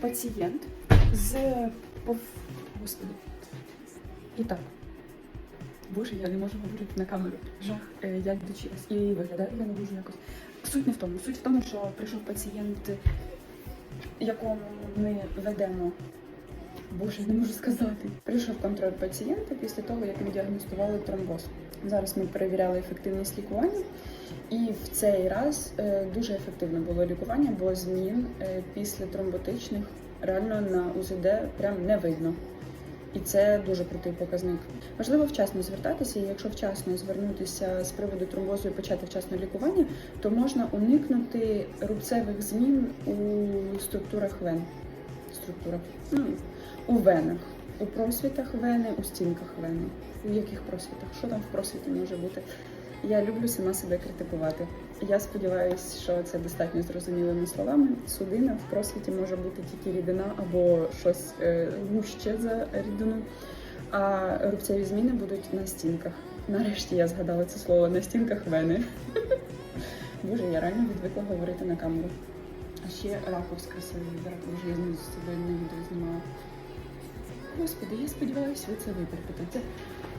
пацієнт з. Господи. І так. Боже, я не можу говорити на камеру. Жах, Е, я дочилась. І виглядає я не дуже якось. Суть не в тому. Суть в тому, що прийшов пацієнт, якому ми ведемо. Боже, не можу сказати. Прийшов контроль пацієнта після того, як ми діагностували тромбоз. Зараз ми перевіряли ефективність лікування, і в цей раз е, дуже ефективне було лікування, бо змін е, після тромботичних реально на УЗД прям не видно. І це дуже крутий показник. Важливо вчасно звертатися, і якщо вчасно звернутися з приводу тромбозу і почати вчасно лікування, то можна уникнути рубцевих змін у структурах вен. Структурах ну, у венах, у просвітах вени, у стінках вени. У яких просвітах? Що там в просвіті може бути? Я люблю сама себе критикувати. Я сподіваюся, що це достатньо зрозумілими словами. Судина в просвіті може бути тільки рідина або щось е, гуще за рідину. А рубцеві зміни будуть на стінках. Нарешті я згадала це слово на стінках вени. Боже, я реально відвикла говорити на камеру. А ще ракурс красивий. Боже, я з себе на відео знімала. Господи, я сподіваюся, ви це витерпите. Це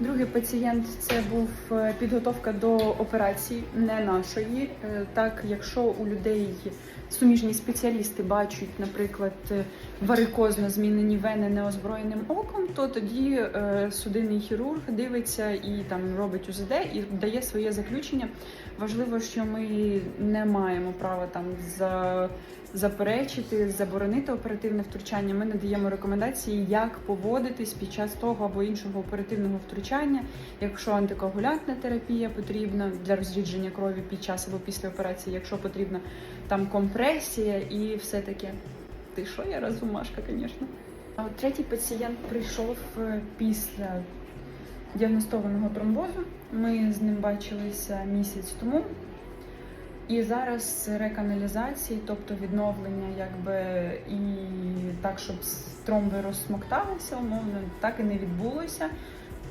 Другий пацієнт це був е, підготовка до операції, не нашої. Е, Так, якщо у людей суміжні спеціалісти бачать, наприклад, е, варикозно змінені вени неозброєним оком, то тоді судинний хірург дивиться і там робить УЗД і дає своє заключення. Важливо, що ми не маємо права там за заперечити, заборонити оперативне втручання. Ми надаємо рекомендації, як поводитись під час того або іншого оперативного втручання, якщо антикоагулянтна терапія потрібна для розрідження крові під час або після операції, якщо потрібна там компресія і все таке. Ти що, я розумашка, звісно. Третій пацієнт прийшов е, після діагностованого тромбозу. Ми з ним бачилися місяць тому. І зараз реканалізації, тобто відновлення, якби і так, щоб тромби розсмокталися, умовно, так і не відбулося,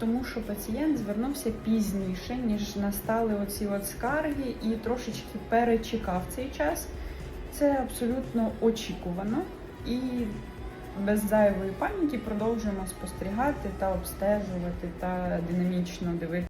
тому що пацієнт звернувся пізніше, ніж настали оці от скарги, і трошечки перечекав цей час. Це абсолютно очікувано і без зайвої паніки продовжуємо спостерігати та обстежувати та динамічно дивитися.